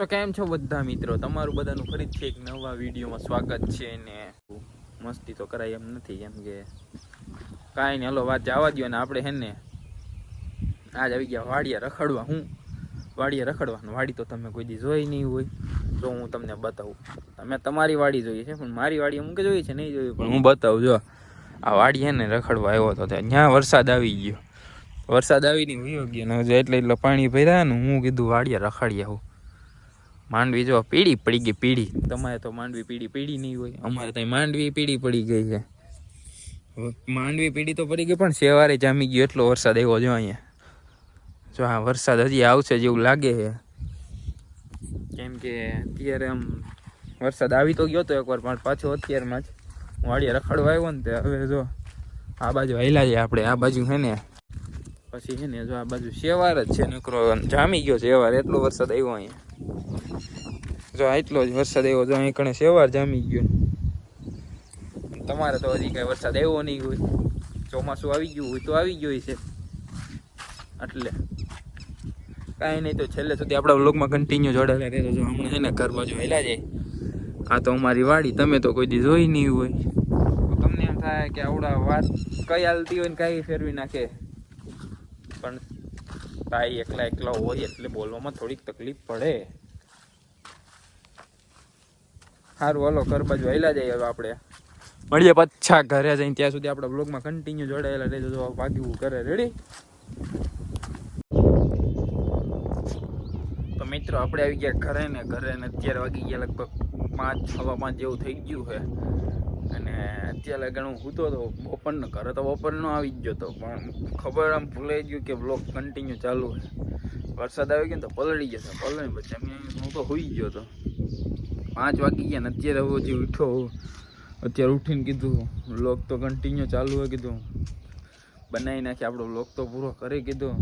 તો કેમ છો બધા મિત્રો? તમારું બધાનું ફરીથી એક નવા વિડીયોમાં સ્વાગત છે ને મસ્તી તો કરાય એમ નથી એમ કે કાંઈ નહીં. હલો વાત જવા દો ને આપણે હે ને આજ આવી ગયા વાડિયા રખડવા. હું? વાડિયા રખડવાનું. વાડી તો તમે કોઈ દી જોઈ નહીં હોય. તો હું તમને બતાવું. તમે તમારી વાડી જોઈ છે, પણ મારી વાડી અમુક જોઈ છે, નહીં જોઈ પણ હું બતાવું, જો. આ વાડી હે ને રખડવા આવ્યો હતો ત્યાં વરસાદ આવી ગયો. વરસાદ આવીને વયો ગયો ને એટલે એટલે પાણી ભર્યા ને હું કીધું વાડિયા રખડી આવું. માંડવી જો પીળી પડી ગઈ, પીળી. તમારે તો માંડવી પીળી પીળી નહીં હોય. અમારે ત્યાં માંડવી પીળી પડી ગઈ છે. માંડવી પીળી તો પડી ગઈ, પણ સેવારે જામી ગયો એટલો વરસાદ આવ્યો જો અહીંયા. જો હા વરસાદ હજી આવશે જેવું લાગે છે. કેમ કે અત્યારે આમ વરસાદ આવી તો ગયો તો એકવાર, પણ પાછો અત્યારમાં જ વાડીએ રખડવા આવ્યો ને તે હવે જો આ બાજુ હાલ્યા છે આપણે. આ બાજુ છે ને પછી છે ને જો આ બાજુ શેવાર જ છે. નકરો જામી ગયો શેવાર એટલો વરસાદ આવ્યો અહીંયા. જો એટલો જ વરસાદ આવ્યો, જો અહીં કણે શેવાર જામી ગયો. તમારે તો હજી કઈ વરસાદ આવ્યો નહીં હોય. ચોમાસું આવી ગયું હોય તો આવી ગયું છે એટલે કાંઈ નહીં તો છેલ્લે સુધી આપણા બ્લોગમાં કન્ટિન્યુ જોડાયેલા રહેતો જો હમણાં છે ને ઘર બાજુ હેલા જાય આ તો અમારી વાડી, તમે તો કોઈ દી જોઈ નહીં હોય. તો તમને એમ થાય કે આવડા વાત કઈ હાલતી હોય ને કઈ ફેરવી નાખે. પણ ભાઈ એકલા એકલા હોય એટલે બોલવામાં થોડીક તકલીફ પડે. સારું હલો ઘર બાજુ વહેલા જઈએ આપણે. મળીએ પાછા ઘરે જઈને, ત્યાં સુધી આપણા બ્લોગમાં કન્ટિન્યુ જોડાયેલા રહેજો. જો ભાગ્યું કરે રેડી તો મિત્રો, આપણે આવી ગયા ઘરે ને ઘરે ને અત્યારે વાગી ગયા લગભગ પાંચ, સવા પાંચ જેવું થઈ ગયું છે. અને અત્યારે ઘણું સૂતો હતો બપોરનો, ઘરે તો બપોરનો આવી જ ગયો હતો પણ ખબર આમ ભૂલાઈ ગયું કે બ્લોક કન્ટિન્યુ ચાલુ છે. વરસાદ આવી ગયો તો પલળી હતો પલળી, પછી અમે, હું તો હોઈ ગયો હતો પાંચ વાગી ગયા ને અત્યારે હું હજી ઉઠો અત્યારે ઉઠીને કીધું બ્લોક તો કન્ટિન્યુ ચાલુ હોય કીધું. બનાવી નાખી આપણો બ્લોક તો પૂરો કરી કીધું.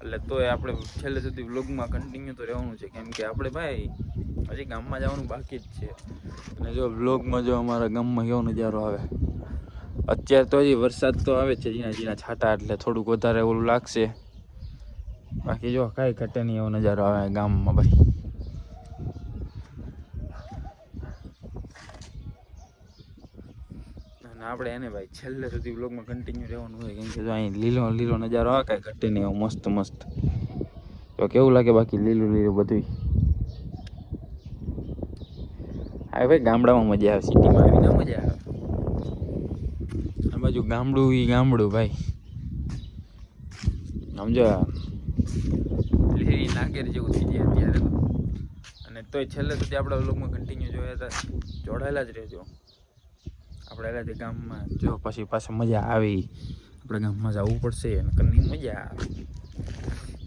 એટલે તોય આપણે છેલ્લે સુધી વ્લોગમાં કન્ટિન્યુ તો રહેવાનું છે, કેમ કે આપણે ભાઈ હજી ગામમાં જવાનું બાકી જ છે. અને જો વ્લોગમાં જો અમારા ગામમાં કેવો નજારો આવે. અત્યારે તો હજી વરસાદ તો આવે છે જીના જીના છાંટા, એટલે થોડુંક વધારે ઓલું લાગશે. બાકી જો કાંઈ ઘટે નહીં એવો નજારો આવે ગામમાં ભાઈ. અને આપણે એને ભાઈ છેલ્લે સુધી બ્લોગમાં કન્ટિન્યુ રહેવાનું હોય, કેમ કે જો અહીં લીલો લીલો નજારો આ કાંઈ ઘટે નહીં એવો મસ્ત મસ્ત. તો કેવું લાગે બાકી લીલું લીલું બધું હા ભાઈ ગામડામાં મજા આવે, સિટીમાં આવી મજા આવે? આ બાજુ ગામડું એ ગામડું ભાઈ. સમજો લીલી નાગેર જેવું થઈ જાય અત્યારે. અને તોય છેલ્લે સુધી આપણા બ્લોગમાં કન્ટિન્યુ જોયા હતા. જોડાયેલા જ રહેજો. આપણે એનાથી ગામમાં જો પછી પાછા મજા આવી. આપણે ગામમાં જવું પડશે અને કની મજા આવે.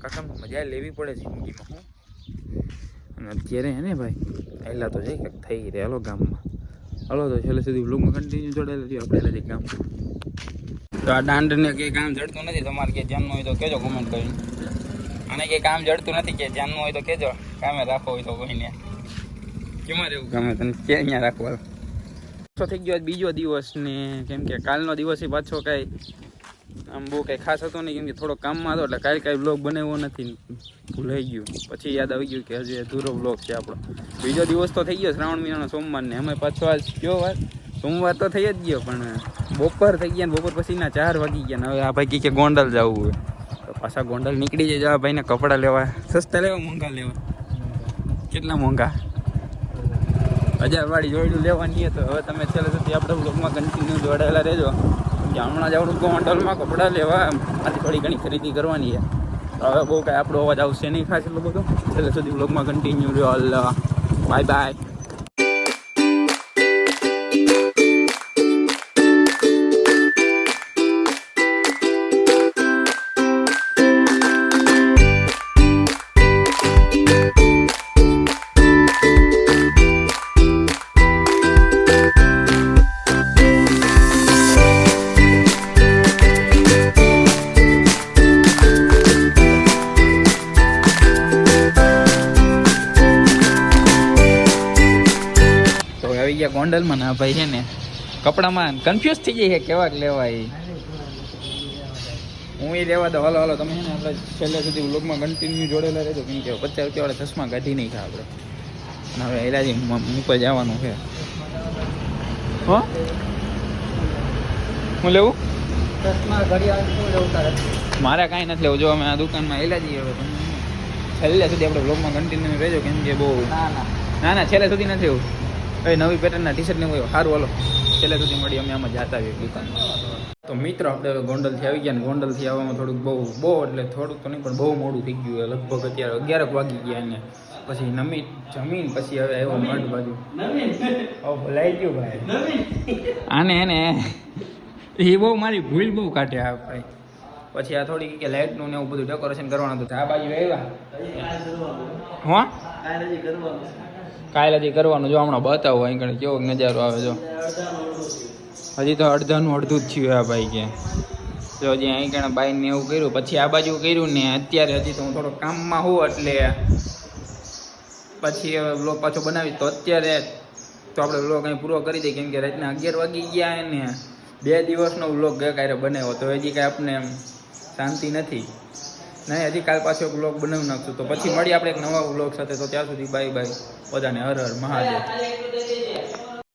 કાકા મજા લેવી પડે જિંદગીમાં હું. અને અત્યારે હે ને ભાઈ, પહેલાં તો છે કંઈક થઈ રહ્યા હાલો ગામમાં. હલો તો છેલ્લે સુધી વ્લોગમાં કન્ટિન્યુ જોડાયેલા છીએ આપણે એનાથી ગામમાં. તો આ દાંડને કંઈ કામ જડતું નથી, તમારે કે ધ્યાનનું હોય તો કહેજો કોમેન્ટ કરીને. અને કંઈ કામ જડતું નથી કે ધ્યાનનું હોય તો કહેજો. કામે રાખો હોય તો કોઈને. કેમાં રહેવું? ગમે તને ક્યાં અહીંયા રાખવા પાછો થઈ ગયો બીજો દિવસ ને કેમ કે કાલનો દિવસ પાછો કાંઈ આમ બહુ કાંઈ ખાસ હતો નહીં, કેમ કે થોડો કામમાં હતો એટલે કાંઈ કાંઈ બ્લોગ બનાવ્યો નથી. ભૂલાઈ ગયું. પછી યાદ આવી ગયું કે હજી અધૂરો બ્લોગ છે આપણો. બીજો દિવસ તો થઈ ગયો, શ્રાવણ મહિનાનો સોમવાર ને અમે પાછો આજ કયો વાર? સોમવાર તો થઈ જ ગયો, પણ બપોર થઈ ગયા ને બપોર પછીના ચાર વાગી ગયા ને હવે આ ભાઈ કે ગોંડલ જવું હોય. તો પાછા ગોંડલ નીકળી જાય આ ભાઈને કપડાં લેવા, સસ્તા લેવા મોંઘા લેવા? કેટલા મોંઘા? હજાર વાળી જોડ્યું લેવાની તો હવે તમે છેલ્લે સુધી આપણે બ્લોગમાં કન્ટિન્યુ જોડાયેલા રહેજો. કે હમણાં જ આપણું ગોંડલમાં કપડાં લેવા આથી થોડી ઘણી ખરીદી કરવાની છે. હવે બહુ કાંઈ આપણો અવાજ આવશે નહીં ખાસ એટલો બધો. છેલ્લે સુધી બ્લોગમાં કન્ટિન્યુ રહ્યો. બાય બાય હવે ગોંડલમાં ના ભાઈ છે ને કપડામાં કન્ફ્યુઝ થઈ જાય કેવા કેવાક લેવાય. હું એ લેવા દો હાલો હાલો તમે છે ને આપણે છેલ્લે સુધી વ્લોગમાં કન્ટિન્યુ જોડેલા રહેજો. કેમ કે પચાસ રૂપિયાવાળા ચશ્મા કાઢી નહીં ખા આપણે. અને હવે એલાજી મૂકવા જવાનું છે. હો? હું લેવું? મારે કાંઈ નથી લેવું. જો અમે આ દુકાનમાં એલાજી હવે તમે છેલ્લે સુધી આપણે બ્લોગમાં કન્ટિન્યુ રહેજો. કેમ કે બહુ ના ના. ના ના છેલ્લે સુધી નથી એવું હવે નવી પેટર્નના ટી શર્ટ ને એવું સારું હાલો. છેલ્લે સુધી મળી અમે આમાં જતા આવીએ દુકાનમાં તો મિત્રો આપણે હવે ગોંડલથી આવી ગયા ને ગોંડલથી આવવામાં થોડુંક બહુ બહુ એટલે થોડુંક તો નહીં પણ બહુ મોડું થઈ ગયું લગભગ અત્યારે અગિયારક વાગી ગયા અહીંયા. પછી નમી જમીન પછી હવે આવ્યો મઢ બાજુ. ભલાઈ ગયું ભાઈ. આને એને એ બહુ મારી ભૂલ બહુ કાઢે આ ભાઈ. પછી આ થોડી કે લાઇટનું ને એવું બધું ડેકોરેશન કરવાનું હતું આ બાજુ આવ્યા. હા? હજી કરવાનું. જો હમણાં બતાવો, અહીં કણે કેવો નજારો આવે જો. હજી તો અડધાનું અડધું જ થયું આ ભાઈ કે. જો હજી અહીં કણે બાઈને એવું કર્યું, પછી આ બાજુ કર્યું ને અત્યારે હજી તો હું થોડો કામમાં હોઉં એટલે પછી હવે બ્લોગ પાછો બનાવી તો અત્યારે તો આપણે બ્લોગ અહીં પૂરો કરી દઈએ, કેમ કે રાતના અગિયાર વાગી ગયા ને. બે દિવસનો બ્લોગ ગઈકાલે બનાવ્યો, તો હજી કાંઈ આપણે શાંતિ નથી. નહીં, હજી કાલ પાછો બ્લોગ બનાવી નાખશું. તો પછી મળીએ આપણે એક નવા બ્લોગ સાથે. તો ત્યાં સુધી બાય બાય બધાને હર હર મહાદેવ.